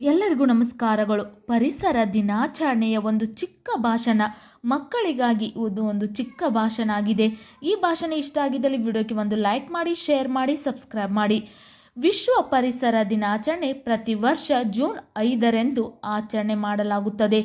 ಎಲ್ಲರಿಗೂ ನಮಸ್ಕಾರಗಳು. ಪರಿಸರ ದಿನಾಚರಣೆಯ ಒಂದು ಚಿಕ್ಕ ಭಾಷಣ. ಮಕ್ಕಳಿಗಾಗಿ ಇದು ಒಂದು ಚಿಕ್ಕ ಭಾಷಣ ಆಗಿದೆ ಈ ಭಾಷಣ ಇಷ್ಟ ಆಗಿದ್ದಲ್ಲಿ ವಿಡಿಯೋಕ್ಕೆ ಒಂದು ಲೈಕ್ ಮಾಡಿ, ಶೇರ್ ಮಾಡಿ, ಸಬ್ಸ್ಕ್ರೈಬ್ ಮಾಡಿ. ವಿಶ್ವ ಪರಿಸರ ದಿನಾಚರಣೆ ಪ್ರತಿ ವರ್ಷ ಜೂನ್ ಐದರಂದು ಆಚರಣೆ ಮಾಡಲಾಗುತ್ತದೆ.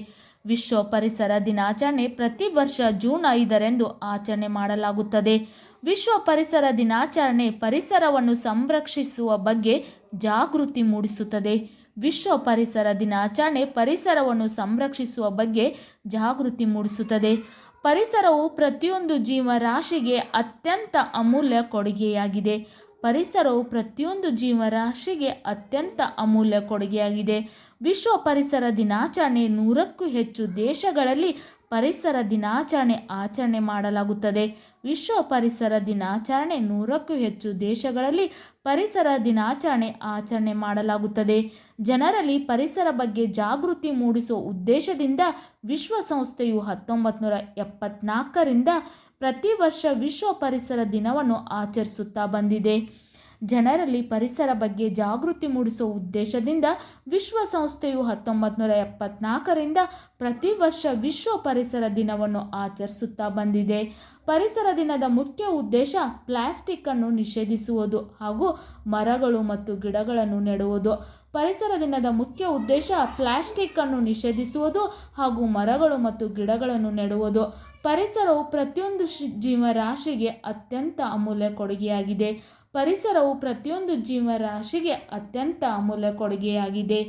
ವಿಶ್ವ ಪರಿಸರ ದಿನಾಚರಣೆ ಪ್ರತಿ ವರ್ಷ ಜೂನ್ ಐದರಂದು ಆಚರಣೆ ಮಾಡಲಾಗುತ್ತದೆ. ವಿಶ್ವ ಪರಿಸರ ದಿನಾಚರಣೆ ಪರಿಸರವನ್ನು ಸಂರಕ್ಷಿಸುವ ಬಗ್ಗೆ ಜಾಗೃತಿ ಮೂಡಿಸುತ್ತದೆ. ವಿಶ್ವ ಪರಿಸರ ದಿನಾಚರಣೆ ಪರಿಸರವನ್ನು ಸಂರಕ್ಷಿಸುವ ಬಗ್ಗೆ ಜಾಗೃತಿ ಮೂಡಿಸುತ್ತದೆ. ಪರಿಸರವು ಪ್ರತಿಯೊಂದು ಜೀವರಾಶಿಗೆ ಅತ್ಯಂತ ಅಮೂಲ್ಯ ಕೊಡುಗೆಯಾಗಿದೆ. ಪರಿಸರವು ಪ್ರತಿಯೊಂದು ಜೀವರಾಶಿಗೆ ಅತ್ಯಂತ ಅಮೂಲ್ಯ ಕೊಡುಗೆಯಾಗಿದೆ. ವಿಶ್ವ ಪರಿಸರ ದಿನಾಚರಣೆ ನೂರಕ್ಕೂ ಹೆಚ್ಚು ದೇಶಗಳಲ್ಲಿ ಪರಿಸರ ದಿನಾಚರಣೆ ಆಚರಣೆ ಮಾಡಲಾಗುತ್ತದೆ. ವಿಶ್ವ ಪರಿಸರ ದಿನಾಚರಣೆ ನೂರಕ್ಕೂ ಹೆಚ್ಚು ದೇಶಗಳಲ್ಲಿ ಪರಿಸರ ದಿನಾಚರಣೆ ಆಚರಣೆ ಮಾಡಲಾಗುತ್ತದೆ. ಜನರಲ್ಲಿ ಪರಿಸರ ಬಗ್ಗೆ ಜಾಗೃತಿ ಮೂಡಿಸುವ ಉದ್ದೇಶದಿಂದ ವಿಶ್ವಸಂಸ್ಥೆಯು ಹತ್ತೊಂಬತ್ತು ನೂರ ಎಪ್ಪತ್ನಾಲ್ಕರಿಂದ ಪ್ರತಿ ವರ್ಷ ವಿಶ್ವ ಪರಿಸರ ದಿನವನ್ನು ಆಚರಿಸುತ್ತಾ ಬಂದಿದೆ. ಜನರಲ್ಲಿ ಪರಿಸರ ಬಗ್ಗೆ ಜಾಗೃತಿ ಮೂಡಿಸುವ ಉದ್ದೇಶದಿಂದ ವಿಶ್ವಸಂಸ್ಥೆಯು ಹತ್ತೊಂಬತ್ತು ನೂರ ಎಪ್ಪತ್ನಾಲ್ಕರಿಂದ ಪ್ರತಿ ವರ್ಷ ವಿಶ್ವ ಪರಿಸರ ದಿನವನ್ನು ಆಚರಿಸುತ್ತಾ ಬಂದಿದೆ. ಪರಿಸರ ದಿನದ ಮುಖ್ಯ ಉದ್ದೇಶ ಪ್ಲಾಸ್ಟಿಕ್ಕನ್ನು ನಿಷೇಧಿಸುವುದು ಹಾಗೂ ಮರಗಳು ಮತ್ತು ಗಿಡಗಳನ್ನು ನೆಡುವುದು. ಪರಿಸರ ದಿನದ ಮುಖ್ಯ ಉದ್ದೇಶ ಪ್ಲಾಸ್ಟಿಕ್ಕನ್ನು ನಿಷೇಧಿಸುವುದು ಹಾಗೂ ಮರಗಳು ಮತ್ತು ಗಿಡಗಳನ್ನು ನೆಡುವುದು. ಪರಿಸರವು ಪ್ರತಿಯೊಂದು ಜೀವರಾಶಿಗೆ ಅತ್ಯಂತ ಅಮೂಲ್ಯ ಕೊಡುಗೆಯಾಗಿದೆ. ಪರಿಸರವು ಪ್ರತಿಯೊಂದು ಜೀವರಾಶಿಗೆ ಅತ್ಯಂತ ಅಮೂಲ್ಯ ಕೊಡುಗೆಯಾಗಿದೆ.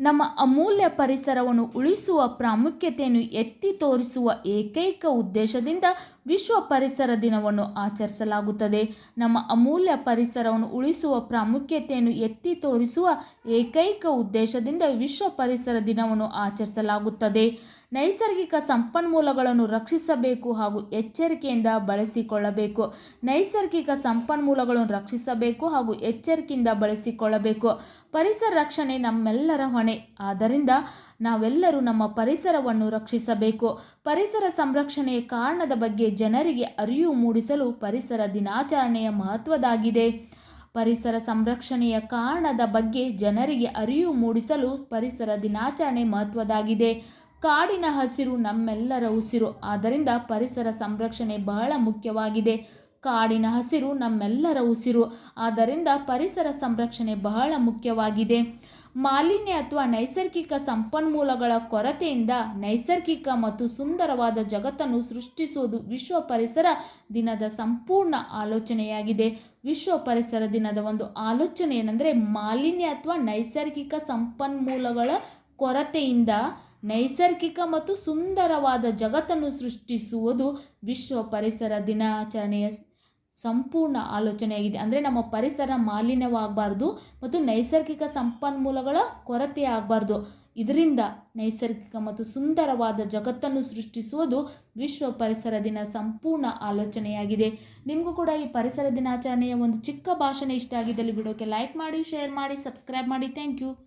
ನಮ್ಮ ಅಮೂಲ್ಯ ಪರಿಸರವನ್ನು ಉಳಿಸುವ ಪ್ರಾಮುಖ್ಯತೆಯನ್ನು ಎತ್ತಿ ತೋರಿಸುವ ಏಕೈಕ ಉದ್ದೇಶದಿಂದ ವಿಶ್ವ ಪರಿಸರ ದಿನವನ್ನು ಆಚರಿಸಲಾಗುತ್ತದೆ. ನಮ್ಮ ಅಮೂಲ್ಯ ಪರಿಸರವನ್ನು ಉಳಿಸುವ ಪ್ರಾಮುಖ್ಯತೆಯನ್ನು ಎತ್ತಿ ತೋರಿಸುವ ಏಕೈಕ ಉದ್ದೇಶದಿಂದ ವಿಶ್ವ ಪರಿಸರ ದಿನವನ್ನು ಆಚರಿಸಲಾಗುತ್ತದೆ. ನೈಸರ್ಗಿಕ ಸಂಪನ್ಮೂಲಗಳನ್ನು ರಕ್ಷಿಸಬೇಕು ಹಾಗೂ ಎಚ್ಚರಿಕೆಯಿಂದ ಬಳಸಿಕೊಳ್ಳಬೇಕು. ನೈಸರ್ಗಿಕ ಸಂಪನ್ಮೂಲಗಳನ್ನು ರಕ್ಷಿಸಬೇಕು ಹಾಗೂ ಎಚ್ಚರಿಕೆಯಿಂದ ಬಳಸಿಕೊಳ್ಳಬೇಕು. ಪರಿಸರ ರಕ್ಷಣೆ ನಮ್ಮೆಲ್ಲರ ಹೊಣೆ. ಆದ್ದರಿಂದ ನಾವೆಲ್ಲರೂ ನಮ್ಮ ಪರಿಸರವನ್ನು ರಕ್ಷಿಸಬೇಕು. ಪರಿಸರ ಸಂರಕ್ಷಣೆಯ ಕಾರಣದ ಬಗ್ಗೆ ಜನರಿಗೆ ಅರಿವು ಮೂಡಿಸಲು ಪರಿಸರ ದಿನಾಚರಣೆಯ ಮಹತ್ವದಾಗಿದೆ. ಪರಿಸರ ಸಂರಕ್ಷಣೆಯ ಕಾರಣದ ಬಗ್ಗೆ ಜನರಿಗೆ ಅರಿವು ಮೂಡಿಸಲು ಪರಿಸರ ದಿನಾಚರಣೆ ಮಹತ್ವದಾಗಿದೆ. ಕಾಡಿನ ಹಸಿರು ನಮ್ಮೆಲ್ಲರ ಉಸಿರು. ಆದ್ದರಿಂದ ಪರಿಸರ ಸಂರಕ್ಷಣೆ ಬಹಳ ಮುಖ್ಯವಾಗಿದೆ. ಕಾಡಿನ ಹಸಿರು ನಮ್ಮೆಲ್ಲರ ಉಸಿರು. ಆದ್ದರಿಂದ ಪರಿಸರ ಸಂರಕ್ಷಣೆ ಬಹಳ ಮುಖ್ಯವಾಗಿದೆ. ಮಾಲಿನ್ಯ ಅಥವಾ ನೈಸರ್ಗಿಕ ಸಂಪನ್ಮೂಲಗಳ ಕೊರತೆಯಿಂದ ನೈಸರ್ಗಿಕ ಮತ್ತು ಸುಂದರವಾದ ಜಗತ್ತನ್ನು ಸೃಷ್ಟಿಸುವುದು ವಿಶ್ವ ಪರಿಸರ ದಿನದ ಸಂಪೂರ್ಣ ಆಲೋಚನೆಯಾಗಿದೆ. ವಿಶ್ವ ಪರಿಸರ ದಿನದ ಒಂದು ಆಲೋಚನೆ ಏನಂದರೆ ಮಾಲಿನ್ಯ ಅಥವಾ ನೈಸರ್ಗಿಕ ಸಂಪನ್ಮೂಲಗಳ ಕೊರತೆಯಿಂದ ನೈಸರ್ಗಿಕ ಮತ್ತು ಸುಂದರವಾದ ಜಗತ್ತನ್ನು ಸೃಷ್ಟಿಸುವುದು ವಿಶ್ವ ಪರಿಸರ ದಿನಾಚರಣೆಯ ಸಂಪೂರ್ಣ ಆಲೋಚನೆಯಾಗಿದೆ. ಅಂದರೆ ನಮ್ಮ ಪರಿಸರ ಮಾಲಿನ್ಯವಾಗಬಾರ್ದು ಮತ್ತು ನೈಸರ್ಗಿಕ ಸಂಪನ್ಮೂಲಗಳ ಕೊರತೆ ಆಗಬಾರ್ದು. ಇದರಿಂದ ನೈಸರ್ಗಿಕ ಮತ್ತು ಸುಂದರವಾದ ಜಗತ್ತನ್ನು ಸೃಷ್ಟಿಸುವುದು ವಿಶ್ವ ಪರಿಸರ ದಿನ ಸಂಪೂರ್ಣ ಆಲೋಚನೆಯಾಗಿದೆ. ನಿಮಗೂ ಕೂಡ ಈ ಪರಿಸರ ದಿನಾಚರಣೆಯ ಒಂದು ಚಿಕ್ಕ ಭಾಷಣ ಇಷ್ಟ ಆಗಿದ್ದಲ್ಲಿ ವಿಡಿಯೋಕ್ಕೆ ಲೈಕ್ ಮಾಡಿ ಶೇರ್ ಮಾಡಿ ಸಬ್ಸ್ಕ್ರೈಬ್ ಮಾಡಿ. Thank you